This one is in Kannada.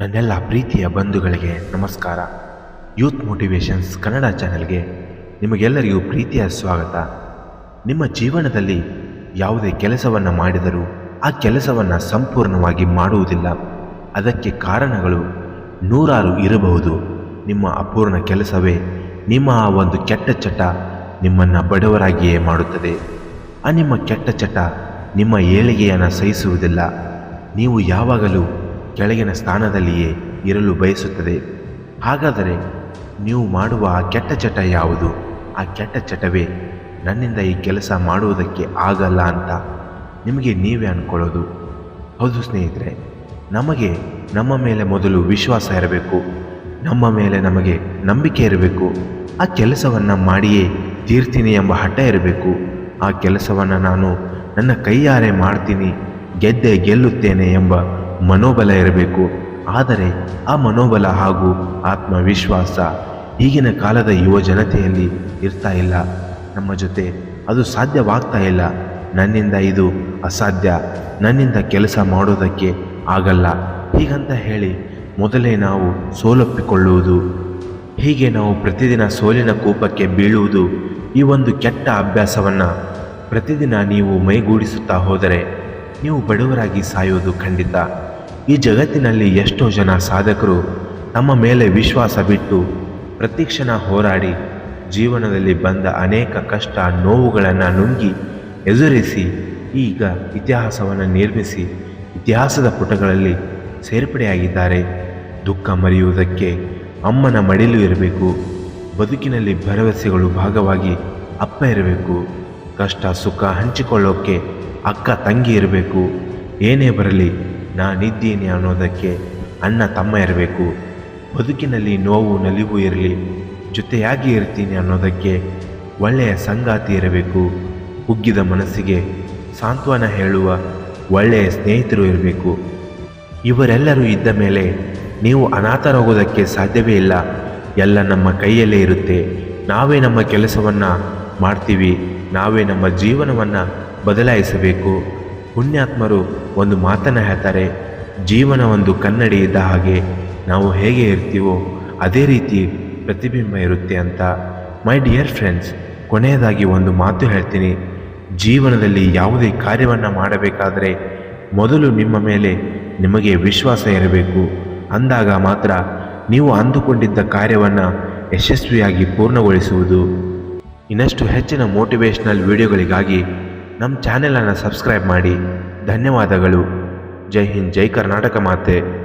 ನನ್ನೆಲ್ಲ ಪ್ರೀತಿಯ ಬಂಧುಗಳಿಗೆ ನಮಸ್ಕಾರ. ಯೂತ್ ಮೋಟಿವೇಶನ್ಸ್ ಕನ್ನಡ ಚಾನೆಲ್ಗೆ ನಿಮಗೆಲ್ಲರಿಗೂ ಪ್ರೀತಿಯ ಸ್ವಾಗತ. ನಿಮ್ಮ ಜೀವನದಲ್ಲಿ ಯಾವುದೇ ಕೆಲಸವನ್ನು ಮಾಡಿದರೂ ಆ ಕೆಲಸವನ್ನು ಸಂಪೂರ್ಣವಾಗಿ ಮಾಡುವುದಿಲ್ಲ. ಅದಕ್ಕೆ ಕಾರಣಗಳು ನೂರಾರು ಇರಬಹುದು. ನಿಮ್ಮ ಅಪೂರ್ಣ ಕೆಲಸವೇ ನಿಮ್ಮ ಆ ಒಂದು ಕೆಟ್ಟ ಚಟ ನಿಮ್ಮನ್ನು ಬಡವರಾಗಿಯೇ ಮಾಡುತ್ತದೆ. ಆ ನಿಮ್ಮ ಕೆಟ್ಟ ಚಟ ನಿಮ್ಮ ಏಳಿಗೆಯನ್ನು ಸಹಿಸುವುದಿಲ್ಲ. ನೀವು ಯಾವಾಗಲೂ ಕೆಳಗಿನ ಸ್ಥಾನದಲ್ಲಿಯೇ ಇರಲು ಬಯಸುತ್ತದೆ. ಹಾಗಾದರೆ ನೀವು ಮಾಡುವ ಆ ಕೆಟ್ಟ ಚಟ ಯಾವುದು? ಆ ಕೆಟ್ಟ ಚಟವೇ ನನ್ನಿಂದ ಈ ಕೆಲಸ ಮಾಡುವುದಕ್ಕೆ ಆಗಲ್ಲ ಅಂತ ನಿಮಗೆ ನೀವೇ ಅಂದ್ಕೊಳ್ಳೋದು ಹೌದು ಸ್ನೇಹಿತರೆ, ನಮಗೆ ನಮ್ಮ ಮೇಲೆ ಮೊದಲು ವಿಶ್ವಾಸ ಇರಬೇಕು. ನಮ್ಮ ಮೇಲೆ ನಮಗೆ ನಂಬಿಕೆ ಇರಬೇಕು. ಆ ಕೆಲಸವನ್ನು ಮಾಡಿಯೇ ತೀರ್ತೀನಿ ಎಂಬ ಹಠ ಇರಬೇಕು. ಆ ಕೆಲಸವನ್ನು ನಾನು ನನ್ನ ಕೈಯಾರೆ ಮಾಡ್ತೀನಿ, ಗೆದ್ದೆ ಗೆಲ್ಲುತ್ತೇನೆ ಎಂಬ ಮನೋಬಲ ಇರಬೇಕು. ಆದರೆ ಆ ಮನೋಬಲ ಹಾಗೂ ಆತ್ಮವಿಶ್ವಾಸ ಈಗಿನ ಕಾಲದ ಯುವ ಜನತೆಯಲ್ಲಿ ಇರ್ತಾ ಇಲ್ಲ. ನಮ್ಮ ಜೊತೆ ಅದು ಸಾಧ್ಯವಾಗ್ತಾ ಇಲ್ಲ. ನನ್ನಿಂದ ಇದು ಅಸಾಧ್ಯ. ನನ್ನಿಂದ ಕೆಲಸ ಮಾಡೋದಕ್ಕೆ ಆಗಲ್ಲ. ಹೀಗಂತ ಹೇಳಿ ಮೊದಲೇ ನಾವು ಸೋಲೊಪ್ಪಿಕೊಳ್ಳುವುದು. ಹೀಗೆ ನಾವು ಪ್ರತಿದಿನ ಸೋಲಿನ ಕೂಪಕ್ಕೆ ಬೀಳುವುದು ಈ ಒಂದು ಕೆಟ್ಟ ಅಭ್ಯಾಸವನ್ನು ಪ್ರತಿದಿನ ನೀವು ಮೈಗೂಡಿಸುತ್ತಾ ಹೋದರೆ ನೀವು ಬಡವರಾಗಿ ಸಾಯುವುದು ಖಂಡಿತ. ಈ ಜಗತ್ತಿನಲ್ಲಿ ಎಷ್ಟೋ ಜನ ಸಾಧಕರು ತಮ್ಮ ಮೇಲೆ ವಿಶ್ವಾಸ ಬಿಟ್ಟು ಪ್ರತಿಕ್ಷಣ ಹೋರಾಡಿ ಜೀವನದಲ್ಲಿ ಬಂದ ಅನೇಕ ಕಷ್ಟ ನೋವುಗಳನ್ನು ನುಂಗಿ ಎದುರಿಸಿ ಈಗ ಇತಿಹಾಸವನ್ನು ನಿರ್ಮಿಸಿ ಇತಿಹಾಸದ ಪುಟಗಳಲ್ಲಿ ಸೇರ್ಪಡೆಯಾಗಿದ್ದಾರೆ. ದುಃಖ ಮರೆಯುವುದಕ್ಕೆ ಅಮ್ಮನ ಮಡಿಲು ಇರಬೇಕು. ಬದುಕಿನಲ್ಲಿ ಭರವಸೆಗಳು ಭಾಗವಾಗಿ ಅಪ್ಪ ಇರಬೇಕು. ಕಷ್ಟ ಸುಖ ಹಂಚಿಕೊಳ್ಳೋಕ್ಕೆ ಅಕ್ಕ ತಂಗಿ ಇರಬೇಕು. ಏನೇ ಬರಲಿ ನಾನಿದ್ದೀನಿ ಅನ್ನೋದಕ್ಕೆ ಅಣ್ಣ ತಮ್ಮ ಇರಬೇಕು. ಬದುಕಿನಲ್ಲಿ ನೋವು, ನಲಿವು ಇರಲಿ, ಜೊತೆಯಾಗಿ ಇರ್ತೀನಿ ಅನ್ನೋದಕ್ಕೆ ಒಳ್ಳೆಯ ಸಂಗಾತಿ ಇರಬೇಕು. ಉಗ್ಗಿದ ಮನಸ್ಸಿಗೆ ಸಾಂತ್ವನ ಹೇಳುವ ಒಳ್ಳೆಯ ಸ್ನೇಹಿತರು ಇರಬೇಕು. ಇವರೆಲ್ಲರೂ ಇದ್ದ ಮೇಲೆ ನೀವು ಅನಾಥರಾಗೋದಕ್ಕೆ ಸಾಧ್ಯವೇ ಇಲ್ಲ. ಎಲ್ಲ ನಮ್ಮ ಕೈಯಲ್ಲೇ ಇರುತ್ತೆ. ನಾವೇ ನಮ್ಮ ಕೆಲಸವನ್ನು ಮಾಡ್ತೀವಿ. ನಾವೇ ನಮ್ಮ ಜೀವನವನ್ನು ಬದಲಾಯಿಸಬೇಕು. ಪುಣ್ಯಾತ್ಮರು ಒಂದು ಮಾತನ್ನು ಹೇಳ್ತಾರೆ, ಜೀವನ ಒಂದು ಕನ್ನಡಿ ಇದ್ದ ಹಾಗೆ ನಾವು ಹೇಗೆ ಇರ್ತೀವೋ ಅದೇ ರೀತಿ ಪ್ರತಿಬಿಂಬ ಇರುತ್ತೆ ಅಂತ. ಮೈ ಡಿಯರ್ ಫ್ರೆಂಡ್ಸ್ ಕೊನೆಯದಾಗಿ ಒಂದು ಮಾತು ಹೇಳ್ತೀನಿ. ಜೀವನದಲ್ಲಿ ಯಾವುದೇ ಕಾರ್ಯವನ್ನು ಮಾಡಬೇಕಾದರೆ ಮೊದಲು ನಿಮ್ಮ ಮೇಲೆ ನಿಮಗೆ ವಿಶ್ವಾಸ ಇರಬೇಕು. ಅಂದಾಗ ಮಾತ್ರ ನೀವು ಅಂದುಕೊಂಡಿದ್ದ ಕಾರ್ಯವನ್ನು ಯಶಸ್ವಿಯಾಗಿ ಪೂರ್ಣಗೊಳಿಸುವುದು. ಇನ್ನಷ್ಟು ಹೆಚ್ಚಿನ ಮೋಟಿವೇಶ್ನಲ್ ವಿಡಿಯೋಗಳಿಗಾಗಿ ನಮ್ಮ ಚಾನೆಲನ್ನು ಸಬ್ಸ್ಕ್ರೈಬ್ ಮಾಡಿ. ಧನ್ಯವಾದಗಳು. ಜೈ ಹಿಂದ್ ಜೈ ಕರ್ನಾಟಕ ಮಾತೆ.